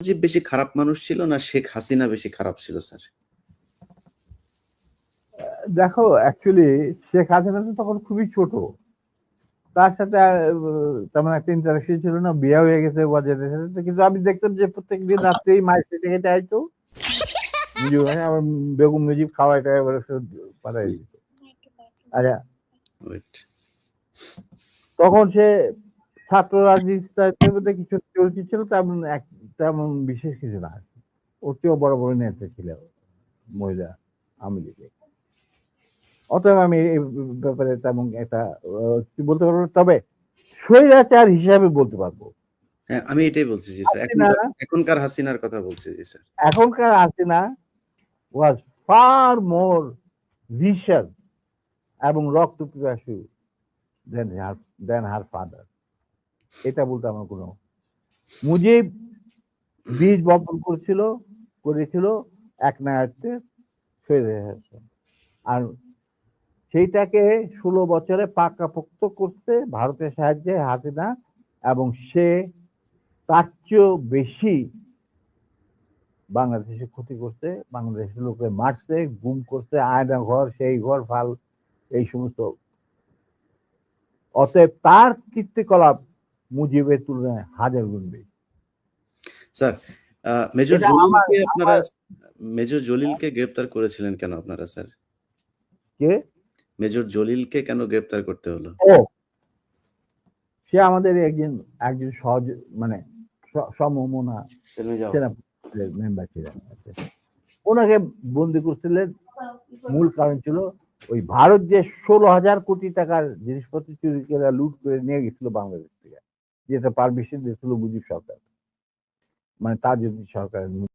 মুজিব বেশি খারাপ মানুষ ছিল না শেখ হাসিনা বেশি খারাপ ছিল স্যার? দেখো অ্যাকচুয়ালি শেখ হাসিনা তো তখন খুবই ছোট। তার সাথে তেমন একটা ইন্টারাকশন ছিল না বিয়ে হয়ে গেছে বাজারের সাথে কিন্তু আমি দেখতাম যে প্রত্যেক দিন রাত্রেই মায়ের সেটে খেতে আইতো। মুজিব আমার বেগম মুজিব খাওয়াইটা এবারে পাঠাই দিত। আচ্ছা। তখন সে ছাত্র রাজনীতির মধ্যে কিছু চলতি ছিল তেমন এক- তেমন বিশেষ কিছু না। ওর চেয়েও বড় বড় নেতা ছিল মহিলা আমি লিখে অতএব আমি এই ব্যাপারে তেমন একটা বলতে পারব? তবে স্বৈরাচার হিসাবে বলতে পারব। হ্যাঁ আমি এটাই বলছি জি স্যার। এখনকার হাসিনার কথা বলছি জি স্যার। এখনকার Hasina was far more vision এবং রক্ত পিপাসু দেন হার দেন হার ফাদার এটা বলতে আমার কোনো মুজিব বীজ বপন করেছিল করেছিল, এক নায়ককে ফেরে আর সেইটাকে ষোলো বছরে পাকাপোক্ত করতে ভারতের সাহায্যে হাসিনা এবং সে তার চেয়েও বেশি বাংলাদেশে ক্ষতি করছে, বাংলাদেশের লোকে মারছে, গুম করছে, আয়না ঘর, সেই ঘর, ফাল, এই সমস্ত। অতএব তার কীর্তিকলাপ মুজিবের তুলনায় হাজার গুণ বেশি। স্যার মেজর জলিলকে আপনারা মেজর জলিলকে গ্রেপ্তার করেছিলেন কেন আপনারা স্যার? কে? মেজর জলিলকে কেন গ্রেপ্তার করতে হলো? ও সে আমাদের একজন একজন সহজ মানে সমমনা সেনা মেম্বার ছিলেন। ওনাকে বন্দি করছিলেন। মূল কারণ ছিল ওই ভারত যে ষোলো হাজার কোটি টাকার জিনিসপত্র চুরি করে লুট করে নিয়ে গেছিল বাংলাদেশ থেকে। যেটা পারমিশন দিয়েছিল মুজিব সরকার। মানে তার যদি সরকার